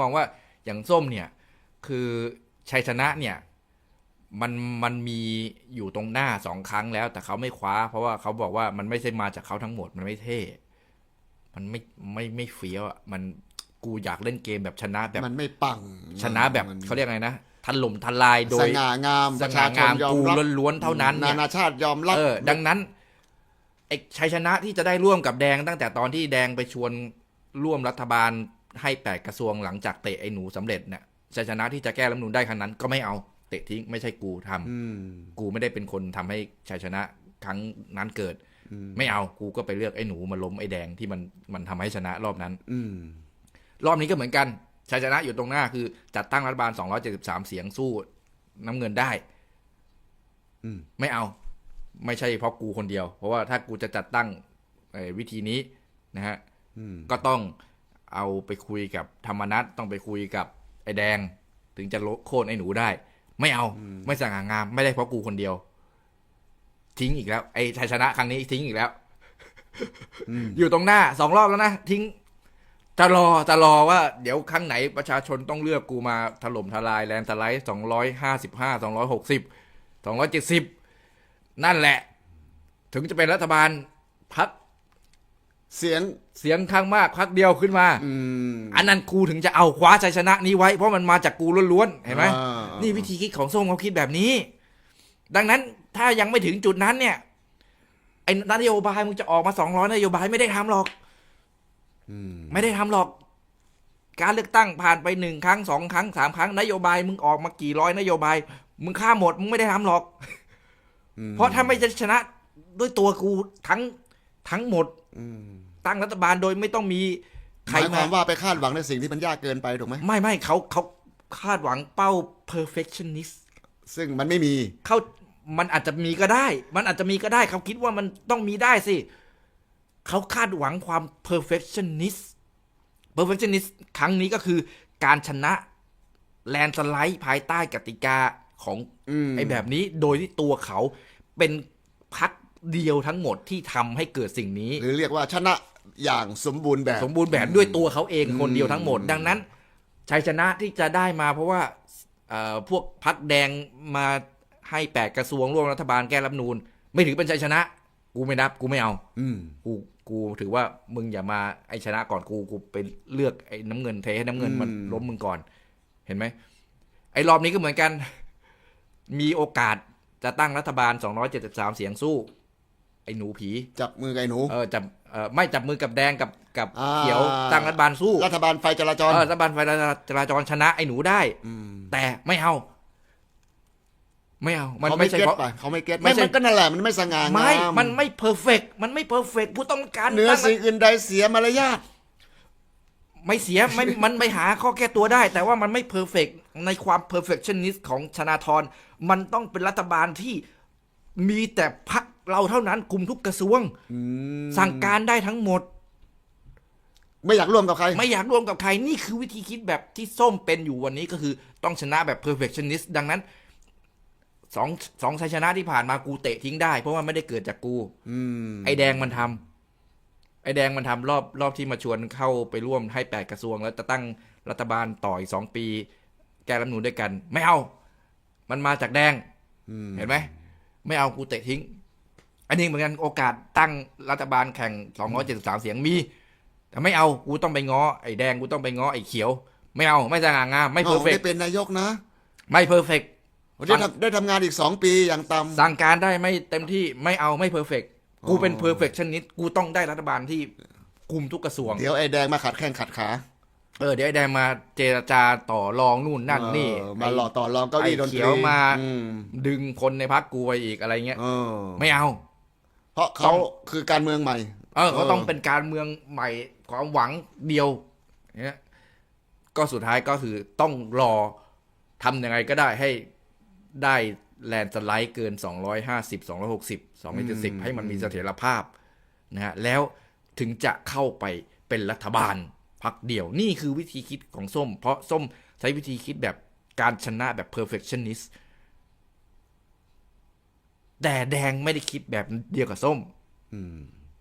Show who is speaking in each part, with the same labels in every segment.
Speaker 1: มองว่าอย่างส้มเนี่ยคือชัยชนะเนี่ยมันมันมีอยู่ตรงหน้าสองครั้งแล้ว แต่เขาไม่คว้า เพราะว่าเขาบอกว่ามันไม่ใช่มาจากเขาทั้งหมดมันไม่เท่ มันไม่ไม่ไม่เฟี้ยวอะมันกูอยากเล่นเกมแบบชนะแบบ
Speaker 2: มันไม่ปัง
Speaker 1: ชนะแบบ
Speaker 2: มัน
Speaker 1: เขาเรียกไงนะทันหล่มทลายโด
Speaker 2: ส
Speaker 1: ย
Speaker 2: ง่างาม
Speaker 1: ส
Speaker 2: ประ
Speaker 1: ง่า
Speaker 2: ชาช
Speaker 1: งานม
Speaker 2: ยอม
Speaker 1: กู
Speaker 2: รับ
Speaker 1: ล้วนๆเท่านั้น
Speaker 2: นา
Speaker 1: เนี่ย
Speaker 2: นาชาติยอมรับ
Speaker 1: เออดังนั้นไอ้ชัยชนะที่จะได้ร่วมกับแดงตั้งแต่ตอนที่แดงไปชวนร่วมรัฐบาล ให้แปดกระทรวงหลังจากเตะไอ้หนูสำเร็จเนี่ยชัยชนะที่จะแก้รัฐธรรมนูนได้ครั้งนั้นก็ไม่เอาเตะทิ้งไม่ใช่กูทำ
Speaker 2: อืม
Speaker 1: กูไม่ได้เป็นคนทำให้ชัยชนะครั้งนั้นเกิด
Speaker 2: อืม
Speaker 1: ไม่เอากูก็ไปเลือกไอ้หนูมาล้มไอ้แดงที่มันมันทำให้ชนะรอบนั้น
Speaker 2: อืม
Speaker 1: รอบนี้ก็เหมือนกันชัยชนะอยู่ตรงหน้าคือ จัดตั้งรัฐบาล 273 เสียงสู้น้ำเงินได้
Speaker 2: อืม
Speaker 1: ไม่เอา ไม่ใช่เพราะกูคนเดียว เพราะว่าถ้ากูจะจัดตั้งเอ่อวิธีนี้นะฮะ
Speaker 2: อืม
Speaker 1: ก็ต้อง เอาไปคุยกับธรรมนัตต้องไปคุยกับไอ้แดง ถึงจะโลโค่นไอ้หนูได้ ไม่เอาไม่สง่างาม ไม่ได้เพราะกูคนเดียว ทิ้งอีกแล้ว ไอ้ชัยชนะครั้งนี้ทิ้งอีกแล้ว
Speaker 2: อืม
Speaker 1: อยู่ตรงหน้าสองรอบแล้วนะทิ้งจะรอจะรอว่าเดี๋ยวครั้งไหนประชาชนต้องเลือกกูมาถล่มทลายแลนด์สไลด์สองร้อยห้าสิบห้าสองร้อยหกสิบสองร้อยเจ็ดสิบนั่นแหละ ถึงจะเป็นรัฐบาลพัก
Speaker 2: เสียง
Speaker 1: เสียงข้างมากพักเดียวขึ้นมา
Speaker 2: อืม
Speaker 1: อันนั้นกูถึงจะเอาคว้าชัยชนะนี้ไว้เพราะมันมาจากกูล้วนๆเห็นไหม
Speaker 2: อ่า
Speaker 1: นี่วิธีคิดของส้มเขาคิดแบบนี้ ดังนั้นถ้ายังไม่ถึงจุดนั้นเนี่ยไอ้นโยบายมึงจะออกมาสองร้อยนโยบายไม่ได้ทำหรอก
Speaker 2: อืม
Speaker 1: ไม่ได้ทำหรอก การเลือกตั้งผ่านไปหนึ่งครั้งสองครั้งสามครั้งนโยบายมึงออกมากี่ร้อยนโยบาย มึงฆ่าหมดมึงไม่ได้ทำหรอก
Speaker 2: อืม
Speaker 1: เพราะถ้าไม่จะชนะด้วยตัวกูทั้งทั้งหมด
Speaker 2: อืม
Speaker 1: ตั้งรัฐบาลโดยไม่ต้องมี
Speaker 2: ห
Speaker 1: ใคร
Speaker 2: มายค
Speaker 1: มา
Speaker 2: วามว่าไปคาดหวังในสิ่งที่มันยากเกินไปถูกไหม
Speaker 1: ไม่ไม่เขาเขาคาดหวังเป้า perfectionist
Speaker 2: ซึ่งมันไม่มี
Speaker 1: เขามันอาจจะมีก็ได้ มันอาจจะมีก็ได้ เขาคิดว่ามันต้องมีได้สิ เขาคาดหวังความ perfectionist perfectionist ครั้งนี้ก็คือการชนะแลนสไลด์ภายใต้กติกาของ
Speaker 2: อืม
Speaker 1: ไอ้แบบนี้ โดยที่ตัวเขาเป็นพักเดียวทั้งหมดที่ทำให้เกิดสิ่งนี้
Speaker 2: หรือเรียกว่าชนะ อย่างสมบูรณ์แบบ
Speaker 1: สมบูรณ์แบบด้วยตัวเขาเองคนเดียวทั้งหมด
Speaker 2: อืม
Speaker 1: ดังนั้นชัยชนะที่จะได้มาเพราะว่าเอ่อพวกพักแดงมาให้แปดกระทรวงร่วมรัฐบาลแก้รัฐธรรมนูน ไม่ถือเป็นชัยชนะ กูไม่นับ กูไม่เอา
Speaker 2: อืม
Speaker 1: กูกูถือว่ามึงอย่ามาไอชนะก่อนกูกูไปเลือกไอ้น้ำเงินเทให้น้ำเงินมัน
Speaker 2: อืม
Speaker 1: ล้มมึงก่อน เห็นไหมไอ้รอบนี้ก็เหมือนกัน มีโอกาสจะตั้งรัฐบาล 273 เสียงสู้ ไอ้หนูผี
Speaker 2: จับมือกับไอ้หนู
Speaker 1: เออจับเออไม่จับมือกับแดงกับกับ
Speaker 2: อ่า
Speaker 1: เขียวตั้งรัฐบาลสู้
Speaker 2: รัฐบาลไฟจราจร
Speaker 1: เออรัฐบาลไฟจราจรชนะไอ้หนูได้
Speaker 2: ม
Speaker 1: แต่ไม่เอา ไม่เอา มัน
Speaker 2: เขา
Speaker 1: ไม่
Speaker 2: ไม่
Speaker 1: ใช่
Speaker 2: เก็ต
Speaker 1: เพราะ
Speaker 2: ไปเขาไม่เก็ต
Speaker 1: ไม่
Speaker 2: ไม่
Speaker 1: ใช่
Speaker 2: มันก็นั่นแหละมันไม่สง่างาม
Speaker 1: ไม่ มันไม่เพอร์เฟกมันไม่เพอร์เฟกกูต้องการ
Speaker 2: เหนือ
Speaker 1: ตั้ง
Speaker 2: สิ่งอื่นใดเสียมารยาท
Speaker 1: ไม่เสียไม่ มันไปหาข้อแก้ตัวได้ แต่ว่ามันไม่เพอร์เฟกในความ perfectionist ของชนาธรมันต้องเป็นรัฐบาลที่มีแต่พัก เราเท่านั้นกลุ่มทุกกระทรวง
Speaker 2: อืม
Speaker 1: สั่งการได้ทั้งหมด
Speaker 2: ไม่อยากร่วมกับใคร
Speaker 1: ไม่อยากร่วมกับใครนี่คือวิธีคิดแบบที่ส้มเป็นอยู่วันนี้ก็คือต้องชนะแบบ perfectionist ดังนั้นสองสองชัยชนะที่ผ่านมากูเตะทิ้งได้ เพราะว่าไม่ได้เกิดจากกู
Speaker 2: อืม
Speaker 1: ไอแดงมันทำไอแดงมันทำรอบรอบที่มาชวนเข้าไปร่วมให้แปดกระทรวง แล้วจะตั้งรัฐบาลต่ออีกสองปี แก้รัฐธรรมนูนด้วยกัน ไม่เอา มันมาจากแดง
Speaker 2: อืม
Speaker 1: เห็นไหมไม่เอากูเตะทิ้ง อันนี้เหมือนกันโอกาสตั้งรัฐบาลแข่ง 273 เสียงมี แต่ไม่เอากูต้องไปง้อไอ้แดงกูต้องไปง้อไอ้เขียว ไม่เอาไม่สง่างามไม่เพอร์เฟก
Speaker 2: ได้เป็นนายกนะ
Speaker 1: ไม่เพอร์เฟก
Speaker 2: ได้ทำได้ทำงานอีกสองปีอย่างต่ำ
Speaker 1: สั่งการได้ไม่เต็มที่ไม่เอาไม่เพอร์เฟกกูเป็น
Speaker 2: อ๋อ
Speaker 1: เพอร์เฟกชันนิดกูต้องได้รัฐบาลที่คุมทุกกระทรวง
Speaker 2: เดี๋ยวไอ้แดงมาขัดแข้งขัดขา
Speaker 1: เออเดี๋ยวไอ้แดงมาเจรจาต่อรองนู่นนั่นนี่
Speaker 2: เออมาหล่อต่อรองเก้าอี้ดนตรี
Speaker 1: ไอ้เขียวมา
Speaker 2: อืม
Speaker 1: ดึงคนในพักกูไปอีกอะไรเงี้ย
Speaker 2: เออ
Speaker 1: ไม่เอา
Speaker 2: เพราะเขาคือการเมืองใหม่
Speaker 1: เออเขา
Speaker 2: เออ
Speaker 1: ต้องเป็นการเมืองใหม่ความหวังเดียวเนี่ยก็สุดท้ายก็คือต้องรอทำยังไงก็ได้ให้ได้แลนด์สไลด์เกิน 250 260 270 ให้มันมีเสถียรภาพนะฮะแล้วถึงจะเข้าไปเป็นรัฐบาลพักเดียว นี่คือวิธีคิดของส้ม เพราะส้มใช้วิธีคิดแบบการชนะแบบ perfectionist แต่แดงไม่ได้คิดแบบเดียวกับส้ม
Speaker 2: อืม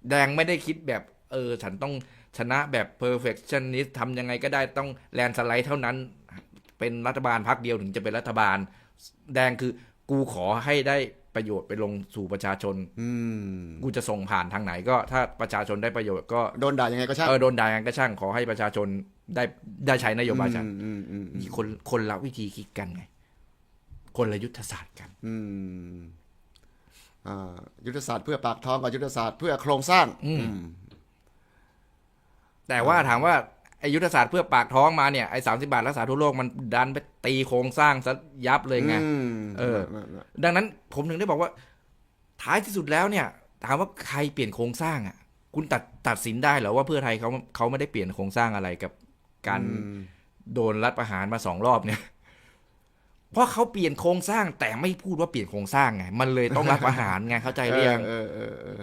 Speaker 1: แดงไม่ได้คิดแบบ เออ ฉันต้องชนะแบบ perfectionist ทำยังไงก็ได้ต้องแลนสไลด์เท่านั้น เป็นรัฐบาลพักเดียวถึงจะเป็นรัฐบาล แดงคือกูขอให้ได้ประโยชน์ไปลงสู่ประชาชน
Speaker 2: อืม
Speaker 1: กูจะส่งผ่านทางไหนก็ถ้าประชาชนได้ประโยชน์ก็
Speaker 2: โดนด่ายังไงก็ช่าง
Speaker 1: เออโดนด่ายังไงก็ช่างขอให้ประชาชนได้ได้ใช้นโยบายฉัน
Speaker 2: อืมอืมอืม
Speaker 1: มีคนคนละวิธีคิดกันไง คนละยุทธศาสตร์กัน
Speaker 2: อืมอ่า ยุทธศาสตร์เพื่อปากท้องกับยุทธศาสตร์เพื่อโครงสร้าง
Speaker 1: อืม
Speaker 2: อืม
Speaker 1: แต่ว่าถามว่าไอยุทธศาสตร์เพื่อปากท้องมาเนี่ยไอสามสิบาทรักษาทั่วโลกมันดันไปตีโครงสร้างซะยับเลยไง
Speaker 2: อืม
Speaker 1: เออ ดังนั้นผมถึงได้บอกว่า ท้ายที่สุดแล้วเนี่ย ถามว่าใครเปลี่ยนโครงสร้างอะ คุณตัดตัดสินได้เหรอว่าเพื่อไทยเขาเขาไม่ได้เปลี่ยนโครงสร้างอะไรกับการ
Speaker 2: อืม
Speaker 1: โดนรัฐประหารมาสองรอบเนี่ย เพราะเขาเปลี่ยนโครงสร้างแต่ไม่พูดว่าเปลี่ยนโครงสร้างไง มันเลยต้องรัฐประหารไงเข้าใจหรือยัง
Speaker 2: เออเออเออ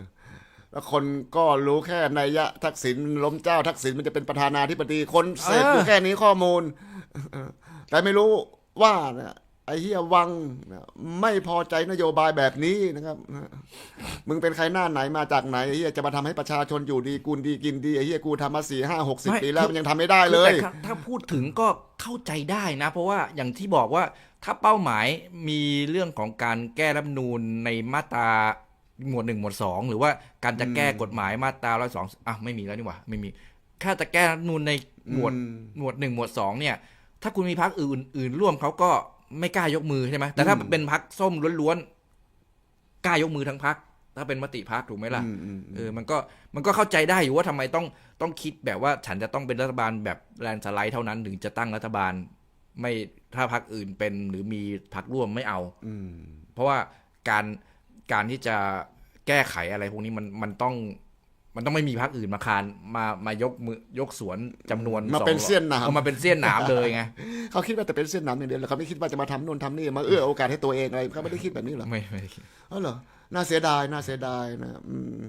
Speaker 2: แล้วคนก็รู้แค่นัยยะทักษิณล้มเจ้าทักษิณมันจะเป็นประธานาธิบดีคนเสพ
Speaker 1: เออ
Speaker 2: ดูแค่นี้ข้อมูล แต่ไม่รู้ว่าเนี่ยไอ้เฮียวังเนี่ยไม่พอใจนโยบายแบบนี้นะครับ มึงเป็นใครหน้าไหนมาจากไหนไอ้เฮียจะมาทำให้ประชาชนอยู่ดีกูดีกินดีไอ้เฮียกูทำมาสี่ห้าหกสิบ
Speaker 1: ไม่
Speaker 2: ปีแล้ว
Speaker 1: คือ
Speaker 2: มันยังทำไม่ได้เลย
Speaker 1: คือแต่ถ้าพูดถึงก็เข้าใจได้นะ เพราะว่าอย่างที่บอกว่า ถ้าเป้าหมายมีเรื่องของการแก้รัฐธรรมนูญในมาตราหมวดหนึ่งหมวดสองหรือว่าการจะแก้กฎหมายมาตราร้อยสองอะไม่มีแล้วนี่หว่าไม่มีแค่จะแก้รัฐธรรมนูญในหมวด
Speaker 2: อืม
Speaker 1: หมวดหนึ่งหมวดสองเนี่ย ถ้าคุณมีพักอื่นอื่นร่วมเขาก็ไม่กล้ายกมือใช่ไหมแต่ถ้า
Speaker 2: อืม
Speaker 1: เป็นพักส้มล้วนๆกล้ายกมือทั้งพักถ้าเป็นมติพักถูกไหมล่ะ
Speaker 2: อืมอืม
Speaker 1: เออมันก็มันก็เข้าใจได้อยู่ว่าทำไมต้องต้องคิดแบบว่าฉันจะต้องเป็นรัฐบาลแบบแลนด์สไลด์เท่านั้นถึงจะตั้งรัฐบาล ไม่ถ้าพรรคอื่นเป็นหรือมีพรรคร่วมไม่เอา
Speaker 2: อืม
Speaker 1: เพราะว่าการการที่จะแก้ไขอะไรพวกนี้มันมันต้อง มันต้องไม่มีพรรคอื่นมาคานมามายกมือยกสวนจำนวน
Speaker 2: มาเป็น
Speaker 1: สอง
Speaker 2: เสี้ยนหนาม
Speaker 1: เอามาเป็นเสี้ยนหนามเลยไง
Speaker 2: เขาคิดว่าแต่เป็นเส้นหนามอย่างเดียวแล้วเขาไม่คิดว่าจะมาทำนู่นทำนี่มาเอื้อโอกาสให้ตัวเองอะไรเขาไม่ได้คิดแบบนี้หรอ
Speaker 1: ไม่ไม่ได้คิด
Speaker 2: อ๋อเหรอน่าเสียดายน่าเสียดายนะอืม